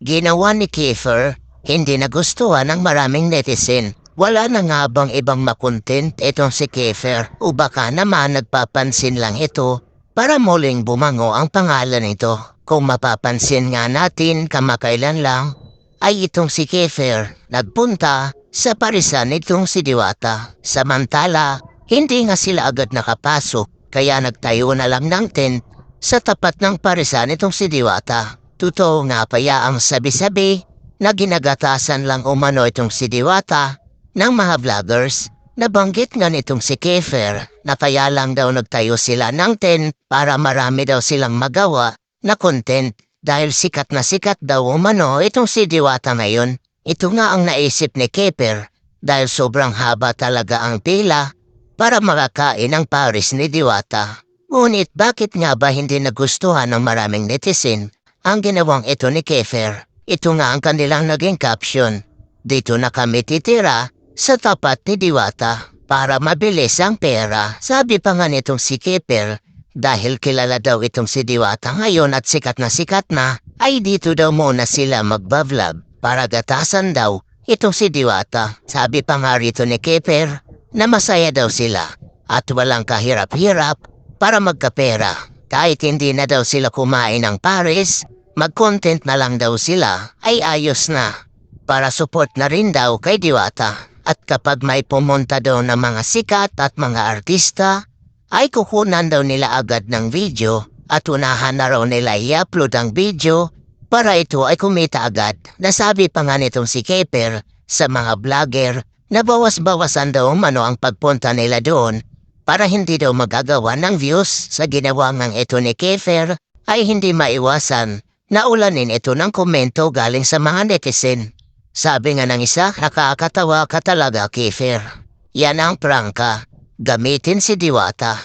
Ginawa ni Kiefer, hindi nagustuhan ng maraming netizen. Wala na nga bang ibang makontent itong si Kiefer o baka naman nagpapansin lang ito para muling bumango ang pangalan nito. Kung mapapansin nga natin kamakailan lang, ay itong si Kiefer nagpunta sa parisan nitong si Diwata. Samantala, hindi nga sila agad nakapasok kaya nagtayo na lang ng tent sa tapat ng parisan nitong si Diwata. Totoo nga paya ang sabi-sabi na ginagatasan lang umano itong si Diwata ng mga vloggers. Nabanggit nga nitong si Kiefer na kaya lang daw nagtayo sila ng tent para marami daw silang magawa na content dahil sikat na sikat daw umano itong si Diwata ngayon. Ito nga ang naisip ni Kiefer dahil sobrang haba talaga ang pila para makakain ang pares ni Diwata. Ngunit bakit nga ba hindi nagustuhan ng maraming netizen ang ginawang ito ni Kiefer? Ito nga ang kanilang naging caption. Dito na kami titira sa tapat ni Diwata para mabilis ang pera. Sabi pa nga nitong si Kiefer dahil kilala daw itong si Diwata ngayon at sikat na sikat na ay dito daw muna sila magbablog para gatasan daw itong si Diwata. Sabi pa nga rito ni Kiefer na masaya daw sila at walang kahirap-hirap para magkapera. Kahit hindi na daw sila kumain ng pares, mag-content na lang daw sila ay ayos na. Para support na rin daw kay Diwata. At kapag may pumunta daw ng mga sikat at mga artista, ay kukunan daw nila agad ng video at unahan na raw nila i-upload ang video para ito ay kumita agad. Nasabi pa nga nitong si Keper sa mga vlogger na bawas-bawasan daw mano ang pagpunta nila doon para hindi daw magagawa ng views sa ginawa ng ito ni Kefer ay hindi maiwasan na ulanin ito ng komento galing sa mga netizen. Sabi nga ng isa, nakakatawa ka talaga, Kefer. Yan ang prangka. Gamitin si Diwata.